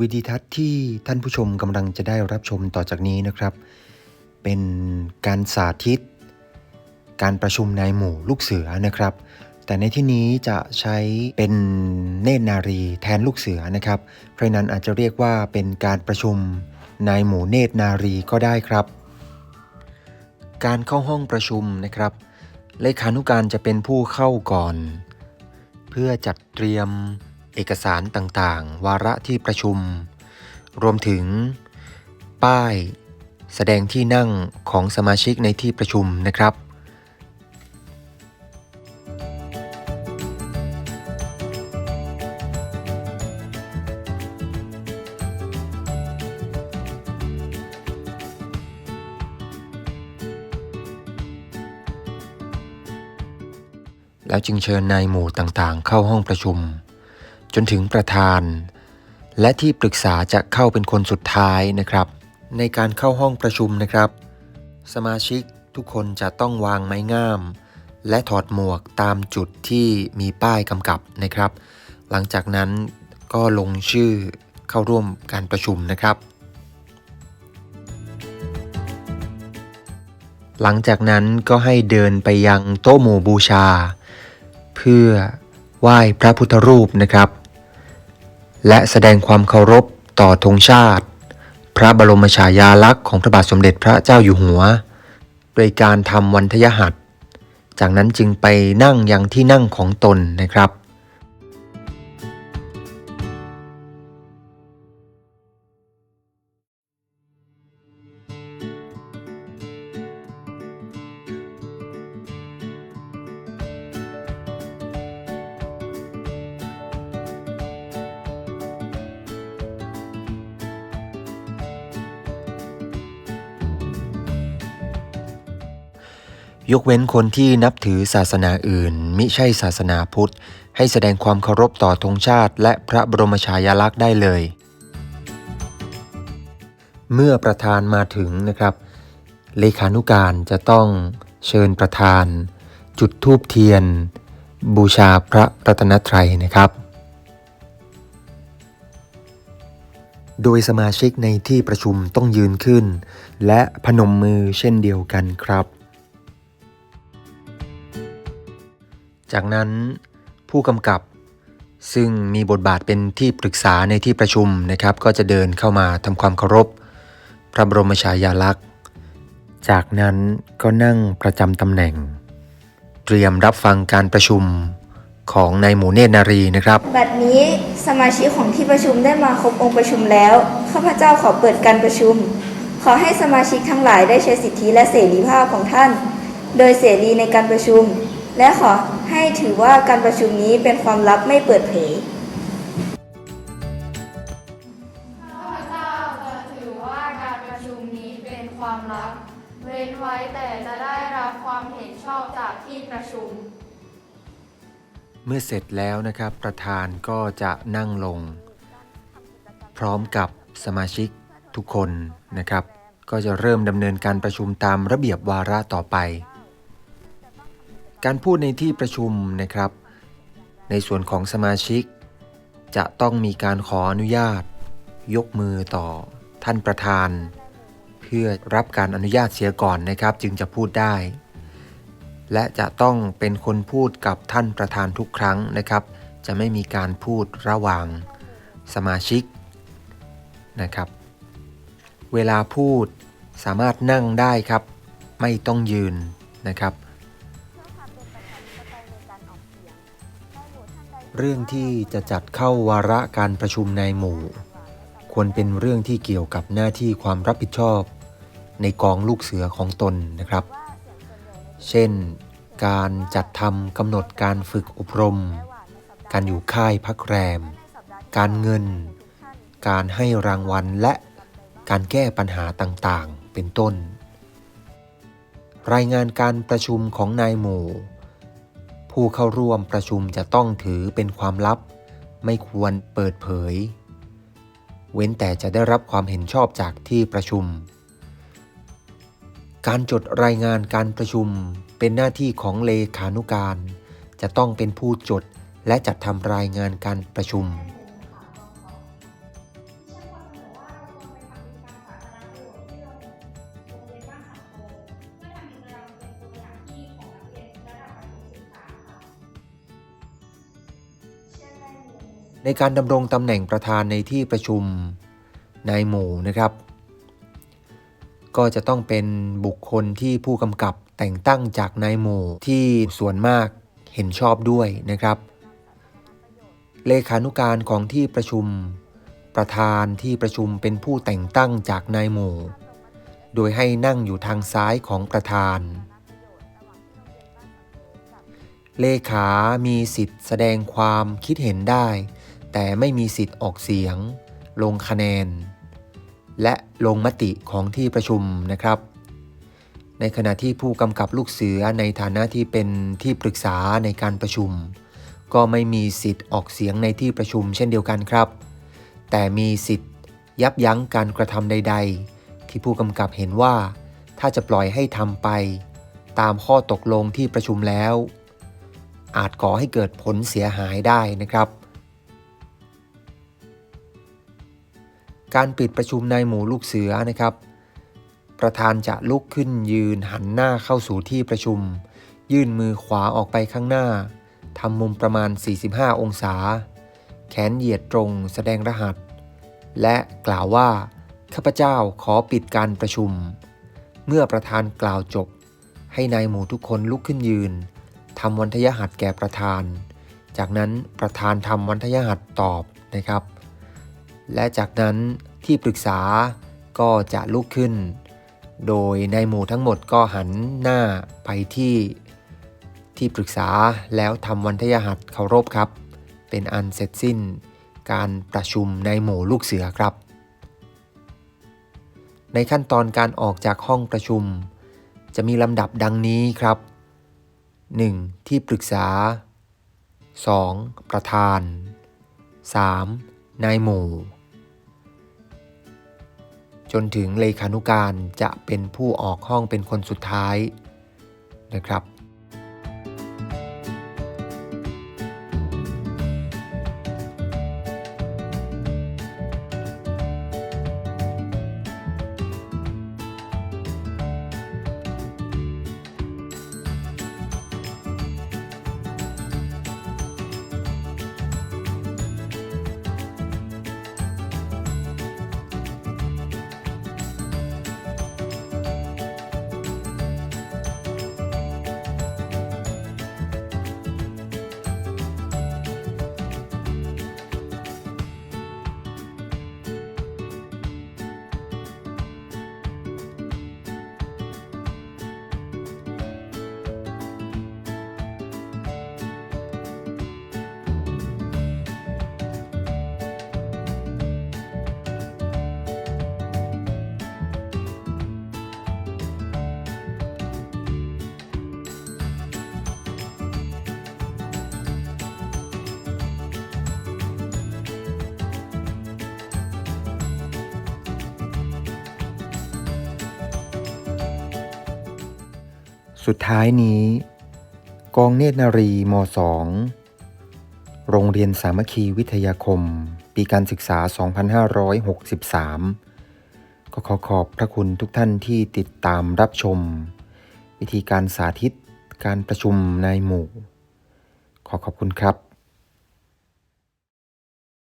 วิดีทัศน์ที่ท่านผู้ชมกำลังจะได้รับชมต่อจากนี้นะครับ เป็นการสาธิต การประชุมนายหมู่ลูกเสือนะครับ แต่ในที่นี้จะใช้เป็นเนตรนารีแทนลูกเสือนะครับ เพราะนั้นอาจจะเรียกว่าเป็นการประชุมนายหมู่เนตรนารีก็ได้ครับ การเข้าห้องประชุมนะครับ เลขานุการจะเป็นผู้เข้าก่อน เพื่อจัดเตรียม เอกสารต่างๆ วาระที่ประชุม รวมถึง ป้าย แสดงที่นั่งของสมาชิกในที่ประชุมนะครับ แล้วจึงเชิญนายหมู่ต่างๆ เข้าห้องประชุม จนถึงประธาน และที่ปรึกษาจะเข้าเป็นคนสุดท้ายนะครับ ในการเข้าห้องประชุมนะครับ สมาชิกทุกคนจะต้องวางไม้งาม และถอดหมวกตามจุดที่มีป้ายกำกับนะครับ หลังจากนั้นก็ลงชื่อเข้าร่วมการประชุมนะครับ หลังจากนั้นก็ให้เดินไปยังโต๊ะหมู่บูชา เพื่อไหว้พระพุทธรูปนะครับ และแสดงความเคารพต่อธงชาติ พระบรมฉายาลักษณ์ของพระบาทสมเด็จพระเจ้าอยู่หัว โดยการทำวันทยหัตจากนั้นจึงไปนั่งยังที่นั่งของตนนะครับ ยกเว้นคนที่นับถือศาสนาอื่น มิใช่ศาสนาพุทธ ให้แสดงความเคารพต่อธงชาติ และพระบรมฉายาลักษณ์ได้เลย เมื่อประธานมาถึงนะครับ เลขานุการจะต้องเชิญประธาน จุดธูปเทียน บูชาพระรัตนตรัยนะครับ โดยสมาชิกในที่ประชุมต้องยืนขึ้น และพนมมือเช่นเดียวกันครับ จากนั้นผู้กำกับซึ่งมีบทบาทเป็นที่ปรึกษาในที่ประชุมนะครับ ก็จะเดินเข้ามาทำความเคารพ พระบรมฉายาลักษณ์ จากนั้นก็นั่งประจำตำแหน่ง เตรียมรับฟังการประชุมของนายหมูเนตรนารีนะครับ บัดนี้สมาชิกของที่ประชุมได้มาครบองค์ประชุมแล้วข้าพเจ้าขอเปิดการประชุม ขอให้สมาชิกทั้งหลายได้ใช้สิทธิและเสรีภาพของท่าน โดยเสรีในการประชุม และขอให้ถือว่าการประชุมนี้เป็นความลับไม่เปิดเผยข้าพเจ้าจะถือว่าการประชุมนี้เป็นความลับเว้นไว้แต่จะได้รับความเห็นชอบจากที่ประชุม เมื่อเสร็จแล้วนะครับ ประธานก็จะนั่งลง พร้อมกับสมาชิกทุกคนนะครับ ก็จะเริ่มดำเนินการประชุมตามระเบียบวาระต่อไป การพูดในที่ประชุมนะครับ ในส่วนของสมาชิก จะต้องมีการขออนุญาต ยกมือต่อท่านประธาน เพื่อรับการอนุญาตเสียก่อนนะครับ จึงจะพูดได้ และจะต้องเป็นคนพูดกับท่านประธานทุกครั้งนะครับ จะไม่มีการพูดระหว่างสมาชิกนะครับ เวลาพูดสามารถนั่งได้ครับ ไม่ต้องยืนนะครับ เรื่องที่จะจัดเข้าวาระการประชุมในหมู่ ควรเป็นเรื่องที่เกี่ยวกับหน้าที่ความรับผิดชอบ ในกองลูกเสือของตนนะครับ เช่น การจัดทำกำหนดการฝึกอบรม การอยู่ค่ายพักแรม การเงิน การให้รางวัลและการแก้ปัญหาต่างๆ เป็นต้น รายงานการประชุมของนายหมู่ ผู้เข้าร่วมประชุมจะต้องถือเป็นความลับ ไม่ควรเปิดเผย เว้นแต่จะได้รับความเห็นชอบจากที่ประชุม การจดรายงานการประชุมเป็นหน้าที่ของเลขานุการ จะต้องเป็นผู้จดและจัดทำรายงานการประชุม ในการดำรงตำแหน่งประธานในที่ประชุมนายหมู่นะครับ ก็จะต้องเป็นบุคคลที่ผู้กำกับแต่งตั้งจากนายหมู่ที่ส่วนมากเห็นชอบด้วยนะครับ เลขานุการของที่ประชุมประธานที่ประชุมเป็นผู้แต่งตั้งจากนายหมู่ โดยให้นั่งอยู่ทางซ้ายของประธาน เลขามีสิทธิ์แสดงความคิดเห็นได้ แต่ไม่มีสิทธิ์ออกเสียง ลงคะแนน และลงมติของที่ประชุมนะครับ ในขณะที่ผู้กำกับลูกเสือในฐานะที่เป็นที่ปรึกษาในการประชุม ก็ไม่มีสิทธิ์ออกเสียงในที่ประชุมเช่นเดียวกันครับ แต่มีสิทธิ์ยับยั้งการกระทำใด ๆ ที่ผู้กำกับเห็นว่า ถ้าจะปล่อยให้ทำไป ตามข้อตกลงที่ประชุมแล้ว อาจก่อให้เกิดผลเสียหายได้นะครับ การปิดประชุมในหมู่ลูกเสือนะครับ ประธานจะลุกขึ้นยืนหันหน้าเข้าสู่ที่ประชุม ยื่นมือขวาออกไปข้างหน้าทำมุมประมาณ 45 องศา แขนเหยียดตรงแสดงรหัส และกล่าวว่า ข้าพเจ้าขอปิดการประชุม เมื่อประธานกล่าวจบ ให้นายหมู่ทุกคนลุกขึ้นยืนทำวันทยหัสแก่ประธาน จากนั้นประธานทำวันทยหัสตอบนะครับ และจากนั้นที่ปรึกษาก็จะลุกขึ้น โดยนายหมู่ทั้งหมดก็หันหน้าไปที่ที่ปรึกษาแล้วทำวันทยหัสเคารพครับ เป็นอันเสร็จสิ้นการประชุมในหมู่ลูกเสือครับ ในขั้นตอนการออกจากห้องประชุม จะมีลำดับดังนี้ครับ 1. ที่ปรึกษา 2. ประธาน 3. นายหมู่ จนถึงเลขานุการจะเป็นผู้ออกห้องเป็นคนสุดท้ายนะครับ สุดท้ายนี้ กองเนตรนารีม 2 โรงเรียนสามัคคีวิทยาคม ปีการศึกษา 2563 ก็ขอขอบพระคุณทุกท่านที่ติดตามรับชม วิธีการสาธิตการประชุมในหมู่ ขอขอบคุณครับ